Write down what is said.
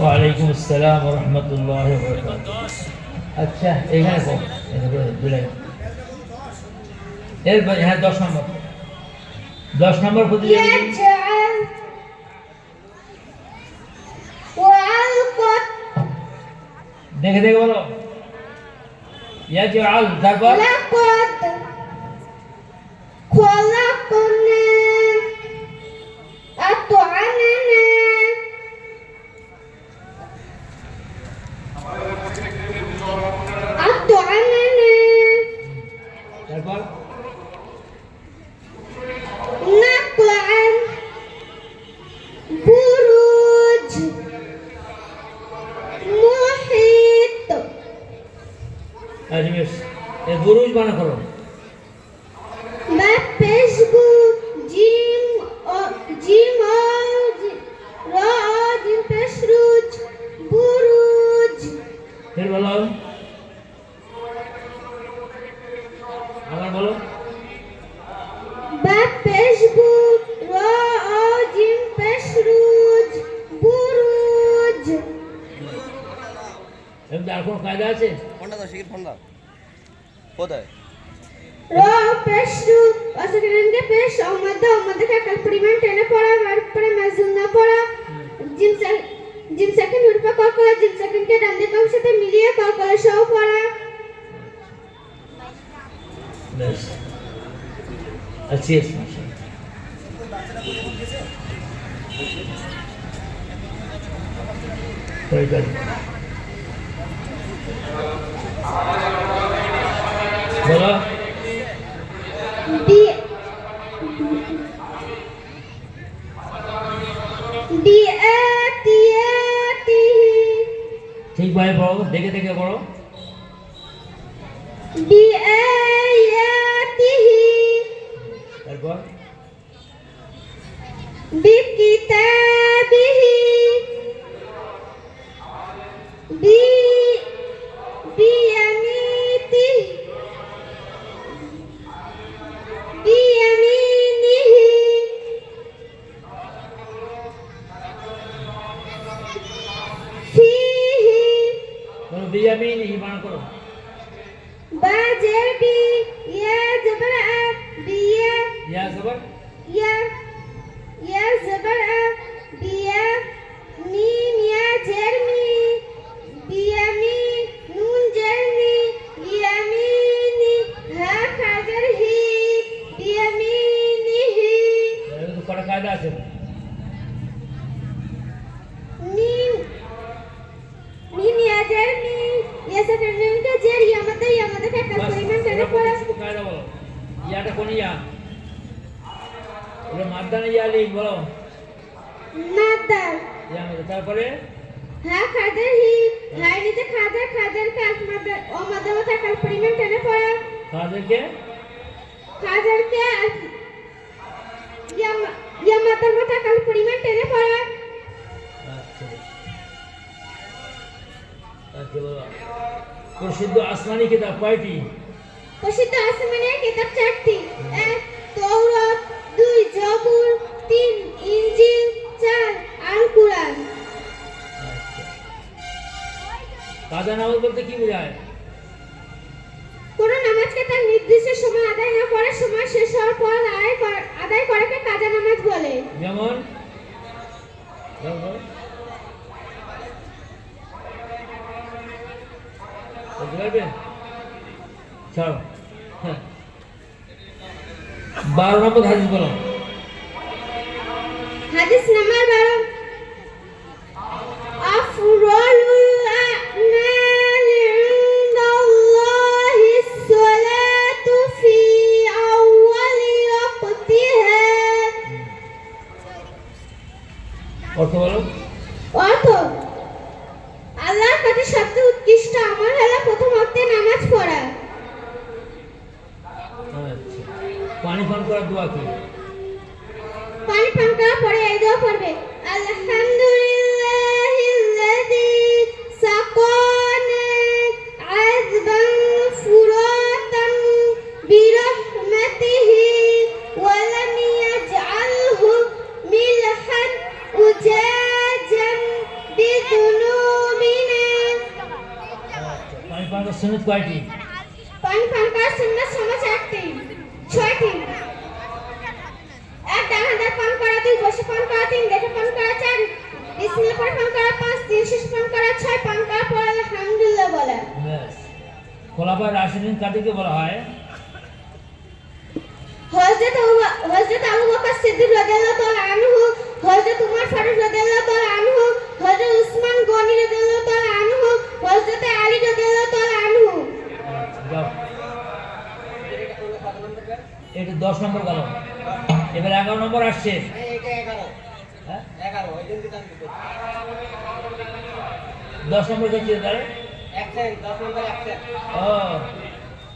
ওয়ালাইকুম আসসালাম রহমতুল্লাহ আচ্ছা এখানে এরপর হ্যাঁ দশ নম্বর। দশ নম্বর প্রতিযোগিতা দেখে দেখে বলো। তারপর? পেশগু জিম ও জিম ও জি- র ও জিম পেশরুজ বুরুজ। ফের বলো। আবার বলো। এমনি আর কোনো কায়দা আছে? ফোনটা দাও শিখির ফোন দাও। কোথায়? র ও পেশরু অসগরেন্ডে পেশ অমদ অমদ কা কলপরিমাণ টেনে পড়া বার পরে মাজুল না পড়া। জিম সে জিম সেকেন্ড উড়পা কল করা জিম সেকেন্ড কে ডান সাথে মিলিয়ে কল করা সহ পড়া। বেশ। আচ্ছা। Very good. বলো বি বি এ টি এ টি ঠিকভাবে পড়ো দেখে দেখে পড়ো বি এ এ টি তারপর বি বিয়ামিন ই বানা করো বাজের বি ইয়া জবর আ বিয়া ইয়া জবর ইয়া ইয়া জবর আ বিয়া মিম ইয়া জের মি বিয়া মি নুন জের নি ইয়া মি নি হা খাজর হি বিয়া মি নি হি এর তো কটা কায়দা আছে মিম মিম ইয়া জের মি ইয়া সেকেন্ড মিম কা জের ইয়া মতে ইয়া মতে কা বাস, পরিমাণ করে ওরা পড়া শুধু কায়দা বলো ইয়াটা কোন ইয়া? ওরা মাদ্দানে ইয়া লিখ বলো। মাদার ইয়া মধ্যে তারপরে? হা খাদের হি হাই নিতে খাদের খাদের কা মাদার ও মাদার কা পরিমাণ করে পড়া। তাদেরকে খাদেরকে ইয়া ইয়া মাদার মাথা কাল পরিমাণ টেনে পড়া। আচ্ছা। আচ্ছা বলো। প্রসিদ্ধ আসমানি কিতাব কয়টি? প্রসিদ্ধ কিতাব চারটি। এক তৌরাত দুই জবুর তিন ইনজিল চার আল কুরআন আচ্ছা। কাজা নামাজ বলতে কি বোঝায়? কোন নামাজকে তার নির্দিষ্ট সময় আদায় না করার সময় শেষ হওয়ার পর আদায় আদায় করাকে কাজা নামাজ বলে। যেমন? বলো। বলতে পারবেন ছাড়ো হ্যাঁ বারো নম্বর হাদিস বলো হাদিস নাম্বার বারো আফরলুল আ'মালি ইনদাল্লাহি সলাতু ফি আউয়ালি ওয়াক্তিহা অর্থ বলো করার দোয়া কি পানি পান করার পরে এই দোয়া পড়বে। আলহামদুলিল্লাহিল্লাযী সাকানা আযবান ফুরাতান বিরহমাতিহি পানি পান করার সুন্নাত পান সমাজ একটি। ছয়টি। খোলাফার রাশিদিন কাদেরকে বলা হয়। হযরত হযরত আবু বকর সিদ্দিক রাদিয়াল্লাহু তাআলা আনহু হযরত উমর ফারুক রাদিয়াল্লাহু তাআলা আনহু হযরত উসমান গনি রাদিয়াল্লাহু তাআলা আনহু হযরত আলী রাদিয়াল্লাহু তাআলা আনহু। এটা দশ নম্বর গেল। এবার এগারো নম্বর আসছে। হ্যাঁ? দশ নম্বর যাচ্ছে তাহলে ও